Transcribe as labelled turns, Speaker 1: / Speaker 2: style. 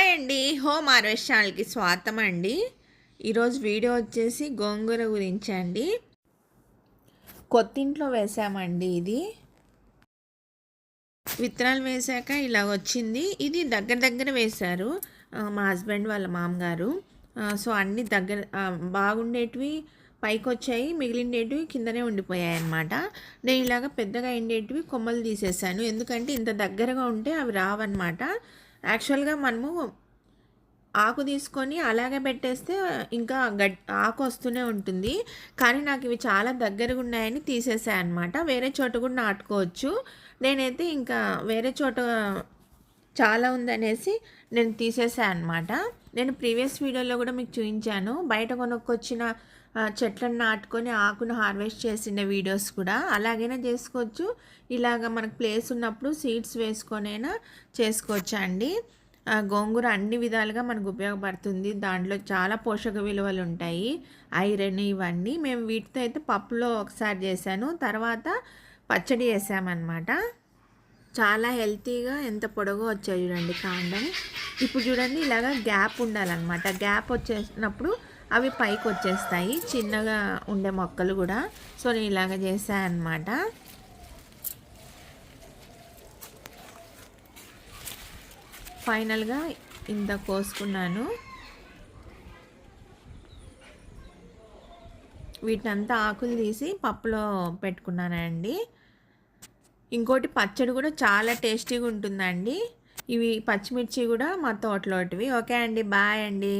Speaker 1: Hi అండి. Home harvest ఛానల్కి స్వాగతం అండి. ఈరోజు వీడియో వచ్చేసి గోంగూర గురించి అండి. కొత్తింట్లో వేసామండి ఇది. విత్తనాలు వేసాక ఇలా వచ్చింది. ఇది దగ్గర దగ్గర వేశారు మా హస్బెండ్ వాళ్ళ మామగారు. సో అన్నీ దగ్గర బాగుండేటివి పైకి వచ్చాయి మిగిలిండేటివి కిందనే ఉండిపోయాయి అన్నమాట. నేను ఇలాగ పెద్దగా ఎండేటివి కొమ్మలు తీసేసాను. ఎందుకంటే ఇంత దగ్గరగా ఉంటే అవి రావన్నమాట. యాక్చువల్గా మనము ఆకు తీసుకొని అలాగే పెట్టేస్తే ఇంకా గడ్ ఆకు వస్తూనే ఉంటుంది. కానీ నాకు ఇవి చాలా దగ్గరగా ఉన్నాయని తీసేసాయి అనమాట వేరే చోట కూడా నాటుకోవచ్చు. నేనైతే ఇంకా వేరే చోట చాలా ఉందనేసి నేను తీసేసాను అనమాట నేను ప్రీవియస్ వీడియోలో కూడా మీకు చూపించాను. బయట కొనుక్కొచ్చిన చెట్లను నాటుకొని ఆకును హార్వెస్ట్ చేసిన వీడియోస్ కూడా. అలాగైనా చేసుకోవచ్చు. ఇలాగ మనకు ప్లేస్ ఉన్నప్పుడు సీడ్స్ వేసుకొనైనా చేసుకోవచ్చు అండి గోంగూర అన్ని విధాలుగా మనకు ఉపయోగపడుతుంది. దాంట్లో చాలా పోషక విలువలు ఉంటాయి. ఐరన్ ఇవన్నీ. మేము వీటితో అయితే పప్పులో ఒకసారి చేశాను. తర్వాత పచ్చడి చేసామన్నమాట చాలా హెల్తీగా ఎంత పొడవు వచ్చాయి చూడండి కాండం. ఇప్పుడు చూడండి ఇలాగ గ్యాప్ ఉండాలన్నమాట. గ్యాప్ వచ్చేసినప్పుడు అవి పైకి వచ్చేస్తాయి. చిన్నగా ఉండే మొక్కలు కూడా. సో నేను ఇలాగ చేశాను అనమాట ఫైనల్గా ఇంత కోసుకున్నాను. వీటినంతా ఆకులు తీసి పప్పులో పెట్టుకున్నానండి. ఇంకోటి పచ్చడి కూడా చాలా టేస్టీగా ఉంటుందండి. ఇవి పచ్చిమిర్చి కూడా మా తోటలోటివి ఓకే అండి బాయ్ అండి.